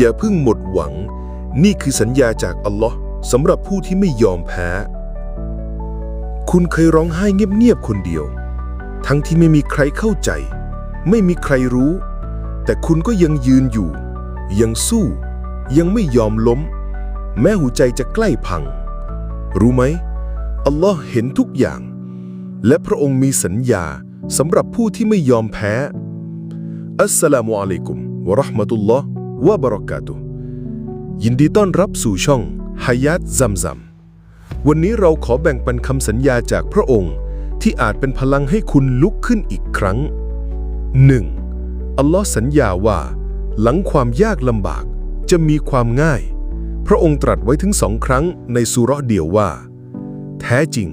อย่าเพิ่งหมดหวัง นี่คือสัญญาจากอัลลอฮ์สำหรับผู้ที่ไม่ยอมแพ้ คุณเคยร้องไห้เงียบๆคนเดียว ทั้งที่ไม่มีใครเข้าใจ ไม่มีใครรู้ แต่คุณก็ยังยืนอยู่ ยังสู้ ยังไม่ยอมล้ม แม้หัวใจจะใกล้พัง รู้ไหมอัลลอฮ์เห็นทุกอย่าง และพระองค์มีสัญญาสำหรับผู้ที่ไม่ยอมแพ้อัสสลามุอะลัยกุมวะราะห์มะตุลลอฮ์ วะบราะกาตุยินดีต้อนรับสู่ช่องฮายาตซัมซัมวันนี้เราขอแบ่งปันคำสัญญาจากพระองค์ที่อาจเป็นพลังให้คุณลุกขึ้นอีกครั้ง 1. อัลลอฮ์สัญญาว่า หลังความยากลำบากจะมีความง่าย พระองค์ตรัสไว้ถึงสองครั้งในสุราะเดียวว่า แท้จริง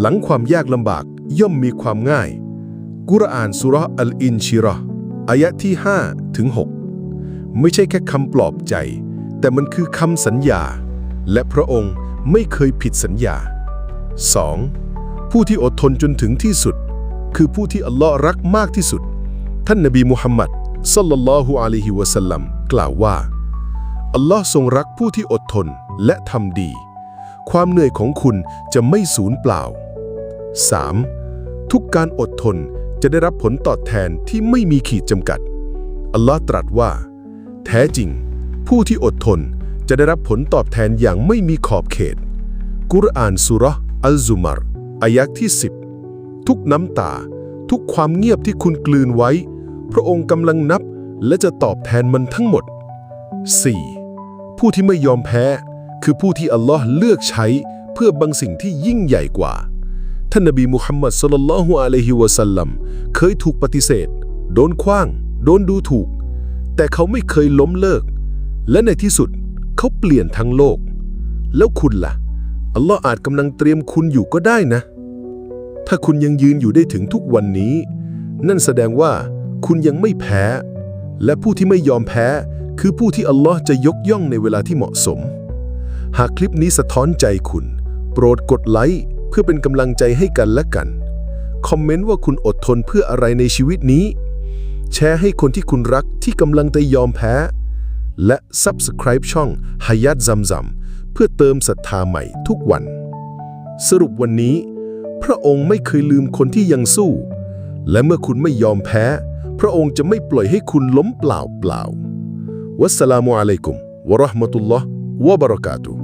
หลังความยากลำบากย่อมมีความง่าย กุรอานสุราะห์อัลอินชิราะห์อายะที่5ถึง6 ไม่ใช่แค่คำปลอบใจ แต่มันคือคำสัญญา และพระองค์ไม่เคยผิดสัญญา 2. ผู้ที่อดทนจนถึงที่สุด คือผู้ที่อัลลอฮ์รักมากที่สุด ท่านนบีมุฮัมมัดซัลลัลลอฮุอะลัยฮิวะสัลลัมกล่าวว่าอัลลอฮ์ทรงรักผู้ที่อดทนและทำดี ความเหนื่อยของคุณจะไม่สูญเปล่า 3. ทุกการอดทนจะได้รับผลตอบแทนที่ไม่มีขีดจำกัด อัลลอฮ์ตรัสว่า แท้จริง ผู้ที่อดทนจะได้รับผลตอบแทนอย่างไม่มีขอบเขต กุรอานสุร์อัลซุมารอายะที่ 10 ทุกน้ำตา ทุกความเงียบที่คุณกลืนไว้ พระองค์กำลังนับและจะตอบแทนมันทั้งหมด 4. ผู้ที่ไม่ยอมแพ้ คือผู้ที่อัลลอฮ์เลือกใช้เพื่อบางสิ่งที่ยิ่งใหญ่กว่า ท่านนบีมุฮัมมัดสลลัลลอฮุอะลัยฮิวะสัลลัมเคยถูกปฏิเสธ โดนขว้าง โดนดูถูก แต่เขาไม่เคยล้มเลิก และในที่สุดเขาเปลี่ยนทั้งโลก แล้วคุณล่ะ อัลลอฮ์อาจกำลังเตรียมคุณอยู่ก็ได้นะ ถ้าคุณยังยืนอยู่ได้ถึงทุกวันนี้ นั่นแสดงว่าคุณยังไม่แพ้ และผู้ที่ไม่ยอมแพ้ คือผู้ที่อัลลอฮ์จะยกย่องในเวลาที่เหมาะสม หากคลิปนี้สะท้อนใจคุณ โปรดกดไลค์เพื่อเป็นกำลังใจให้กันและกัน คอมเมนต์ว่าคุณอดทนเพื่ออะไรในชีวิตนี้ แชร์ให้คนที่คุณรักที่กำลังจะยอมแพ้ และ Subscribe ช่องฮายัดซัมซัมเพื่อเติมศรัทธาใหม่ทุกวัน สรุปวันนี้ พระองค์ไม่เคยลืมคนที่ยังสู้ และเมื่อคุณไม่ยอมแพ้ พระองค์จะไม่ปล่อยให้คุณล้มเปล่าเปล่าวัสสลามุอะลัยกุมวะราะห์มะตุลลอฮ์วะบะเราะกาตุฮ